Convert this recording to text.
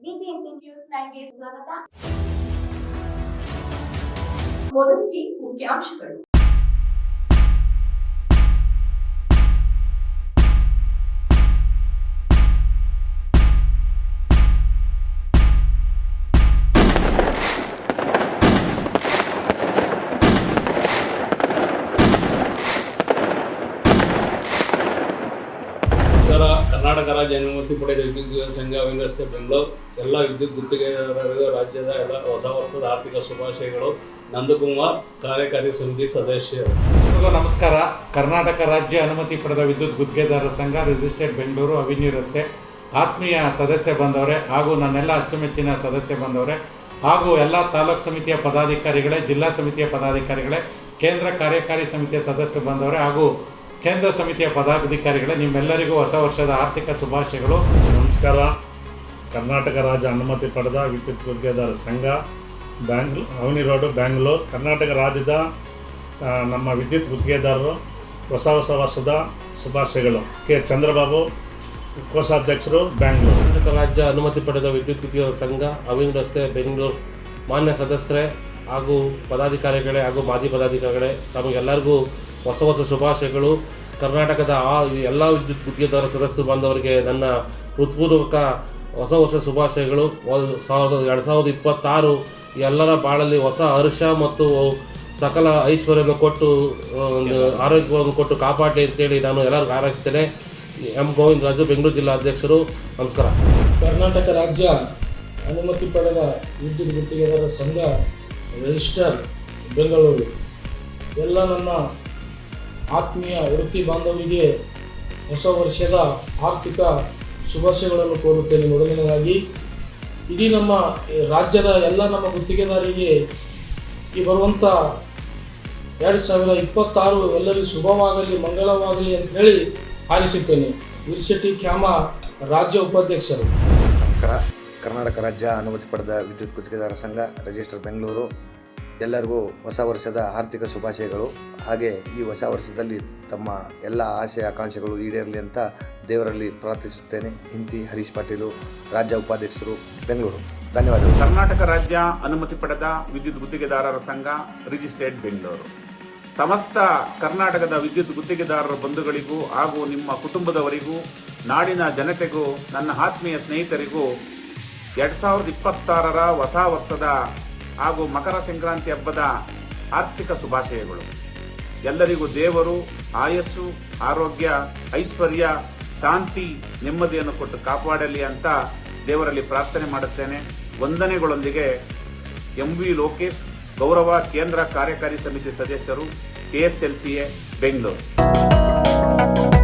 BBMP news ನೈನ್ಗೆ ಸ್ವಾಗತ ಮೊದಲಿಗೆ ಮುಖ್ಯಾಂಶಗಳು ಇತರ ಕರ್ನಾಟಕ ರಾಜ್ಯ ಅನುಮತಿ ಪಡೆದ ವಿದ್ಯುತ್ ಸಂಘ ವಿನ್ಯಸ್ತೆ ಬೆಂಗಳೂರು, ಎಲ್ಲ ವಿದ್ಯುತ್ ಗುತ್ತಿಗೆದಾರರಿಗೂ ರಾಜ್ಯದ ಎಲ್ಲ ಹೊಸ ವರ್ಷದ ಆರ್ಥಿಕ ಶುಭಾಶಯಗಳು. ನಂದಕುಮಾರ್, ಕಾರ್ಯಕಾರಿ ಸಮಿತಿ ಸದಸ್ಯರು. ನಮಸ್ಕಾರ. ಕರ್ನಾಟಕ ರಾಜ್ಯ ಅನುಮತಿ ಪಡೆದ ವಿದ್ಯುತ್ ಗುತ್ತಿಗೆದಾರರ ಸಂಘ ರಿಜಿಸ್ಟರ್ಡ್ ಬೆಂಗಳೂರು ಅವಿನ್ಯೂ ರಸ್ತೆ. ಆತ್ಮೀಯ ಸದಸ್ಯ ಬಂದವರೇ ಹಾಗೂ ನನ್ನೆಲ್ಲ ಅಚ್ಚುಮೆಚ್ಚಿನ ಸದಸ್ಯ ಬಂದವರೇ ಹಾಗೂ ಎಲ್ಲ ತಾಲೂಕು ಸಮಿತಿಯ ಪದಾಧಿಕಾರಿಗಳೇ, ಜಿಲ್ಲಾ ಸಮಿತಿಯ ಪದಾಧಿಕಾರಿಗಳೇ, ಕೇಂದ್ರ ಕಾರ್ಯಕಾರಿ ಸಮಿತಿಯ ಸದಸ್ಯ ಬಂದವರೇ ಹಾಗೂ ಕೇಂದ್ರ ಸಮಿತಿಯ ಪದಾಧಿಕಾರಿಗಳೇ ನಿಮ್ಮೆಲ್ಲರಿಗೂ ಹೊಸ ವರ್ಷದ ಆರ್ಥಿಕ ಶುಭಾಶಯಗಳು. ನಮಸ್ಕಾರ. ಕರ್ನಾಟಕ ರಾಜ್ಯ ಅನುಮತಿ ಪಡೆದ ವಿದ್ಯುತ್ ಗುತ್ತಿಗೆದಾರ ಸಂಘ ಬ್ಯಾಂಗ್ಲೂ ಅವನಿ ರೋಡು ಬ್ಯಾಂಗ್ಳೂರು ಕರ್ನಾಟಕ ರಾಜ್ಯದ ನಮ್ಮ ವಿದ್ಯುತ್ ಗುತ್ತಿಗೆದಾರರು ಹೊಸ ಹೊಸ ವರ್ಷದ ಶುಭಾಶಯಗಳು. ಕೆ. ಚಂದ್ರಬಾಬು ಕೋಶಾಧ್ಯಕ್ಷರು ಬ್ಯಾಂಗ್ಳೂರು. ಕರ್ನಾಟಕ ರಾಜ್ಯ ಅನುಮತಿ ಪಡೆದ ವಿದ್ಯುತ್ ಗುತ್ತಿಗೆದಾರ ಸಂಘ ಅವಿನ ರಸ್ತೆ ಬೆಂಗಳೂರು. ಮಾನ್ಯ ಸದಸ್ಯರೇ ಹಾಗೂ ಪದಾಧಿಕಾರಿಗಳೇ ಹಾಗೂ ಮಾಜಿ ಪದಾಧಿಕಾರಿಗಳೇ ತಮಗೆಲ್ಲರಿಗೂ ಹೊಸ ಹೊಸ ಶುಭಾಶಯಗಳು. ಕರ್ನಾಟಕದ ಆ ಎಲ್ಲ ವಿದ್ಯುತ್ ಗುತ್ತಿಗೆದಾರ ಸದಸ್ಯರು ಬಂದವರಿಗೆ ನನ್ನ ಹೃತ್ಪೂರ್ವಕ ಹೊಸ ವರ್ಷ ಶುಭಾಶಯಗಳು. ಸಾವಿರದ, ಎರಡು ಸಾವಿರದ ಇಪ್ಪತ್ತಾರು ಎಲ್ಲರ ಬಾಳಲ್ಲಿ ಹೊಸ ಹರ್ಷ ಮತ್ತು ಸಕಲ ಐಶ್ವರ್ಯವನ್ನು ಕೊಟ್ಟು ಒಂದು ಆರೋಗ್ಯವನ್ನು ಕೊಟ್ಟು ಕಾಪಾಡಿ ಅಂತೇಳಿ ನಾನು ಎಲ್ಲರಿಗೂ ಹಾರೈಸ್ತೇನೆ. ಎಂ ಗೋವಿಂದ ರಾಜು, ಬೆಂಗಳೂರು ಜಿಲ್ಲಾ ಅಧ್ಯಕ್ಷರು, ನಮಸ್ಕಾರ. ಕರ್ನಾಟಕ ರಾಜ್ಯ ಅನುಮತಿ ಪಡೆದ ವಿದ್ಯುತ್ ಗುತ್ತಿಗೆದಾರರ ಸಂಘ ರಿಜಿಸ್ಟರ್ ಬೆಂಗಳೂರು. ಎಲ್ಲ ನನ್ನ ಆತ್ಮೀಯ ವೃತ್ತಿ ಬಾಂಧವರಿಗೆ ಹೊಸ ವರ್ಷದ ಆರ್ಥಿಕ ಶುಭಾಶಯಗಳನ್ನು ಕೋರುತ್ತೇನೆ. ಮೊದಲನೇದಾಗಿ ಇಡೀ ನಮ್ಮ ರಾಜ್ಯದ ಎಲ್ಲ ನಮ್ಮ ಗುತ್ತಿಗೆದಾರರಿಗೆ ಈ ಬರುವಂಥ ಎರಡು ಸಾವಿರದ ಇಪ್ಪತ್ತಾರು ಎಲ್ಲರಿಗೂ ಶುಭವಾಗಲಿ, ಮಂಗಳವಾಗಲಿ ಅಂತ ಹೇಳಿ ಹಾರೈಸುತ್ತೇನೆ. ವಿರ್ಶೆಟ್ಟಿ ಖ್ಯಾಮ ರಾಜ್ಯ ಉಪಾಧ್ಯಕ್ಷರು. ನಮಸ್ಕಾರ. ಕರ್ನಾಟಕ ರಾಜ್ಯ ಅನುಮತಿ ಪಡೆದ ವಿದ್ಯುತ್ ಗುತ್ತಿಗೆದಾರ ಸಂಘ, ರಿಜಿಸ್ಟರ್ ಬೆಂಗಳೂರು. ಎಲ್ಲರಿಗೂ ಹೊಸ ವರ್ಷದ ಆರ್ಥಿಕ ಶುಭಾಶಯಗಳು. ಹಾಗೆ ಈ ಹೊಸ ವರ್ಷದಲ್ಲಿ ತಮ್ಮ ಎಲ್ಲ ಆಶೆ ಆಕಾಂಕ್ಷೆಗಳು ಈಡೇರಲಿ ಅಂತ ದೇವರಲ್ಲಿ ಪ್ರಾರ್ಥಿಸುತ್ತೇನೆ. ಇಂತಿ ಹರೀಶ್ ಪಾಟೀಲು, ರಾಜ್ಯ ಉಪಾಧ್ಯಕ್ಷರು, ಬೆಂಗಳೂರು. ಧನ್ಯವಾದಗಳು. ಕರ್ನಾಟಕ ರಾಜ್ಯ ಅನುಮತಿ ಪಡೆದ ವಿದ್ಯುತ್ ಗುತ್ತಿಗೆದಾರರ ಸಂಘ ರಿಜಿಸ್ಟ್ರೇಟ್ ಬೆಂಗಳೂರು. ಸಮಸ್ತ ಕರ್ನಾಟಕದ ವಿದ್ಯುತ್ ಗುತ್ತಿಗೆದಾರರ ಬಂಧುಗಳಿಗೂ ಹಾಗೂ ನಿಮ್ಮ ಕುಟುಂಬದವರಿಗೂ, ನಾಡಿನ ಜನತೆಗೂ, ನನ್ನ ಆತ್ಮೀಯ ಸ್ನೇಹಿತರಿಗೂ, ಎರಡು ಸಾವಿರದ ಇಪ್ಪತ್ತಾರರ ಹೊಸ ವರ್ಷದ ಹಾಗೂ ಮಕರ ಸಂಕ್ರಾಂತಿ ಹಬ್ಬದ ಆರ್ಥಿಕ ಶುಭಾಶಯಗಳು. ಎಲ್ಲರಿಗೂ ದೇವರು, ಆಯಸ್ಸು, ಆರೋಗ್ಯ, ಐಶ್ವರ್ಯ, ಶಾಂತಿ, ನೆಮ್ಮದಿಯನ್ನು ಕೊಟ್ಟು ಕಾಪಾಡಲಿ ಅಂತ ದೇವರಲ್ಲಿ ಪ್ರಾರ್ಥನೆ ಮಾಡುತ್ತೇನೆ. ವಂದನೆಗಳೊಂದಿಗೆ ಎಂ ವಿ ಲೋಕೇಶ್, ಗೌರವ ಕೇಂದ್ರ ಕಾರ್ಯಕಾರಿ ಸಮಿತಿ ಸದಸ್ಯರು, K S L C A, Bengaluru.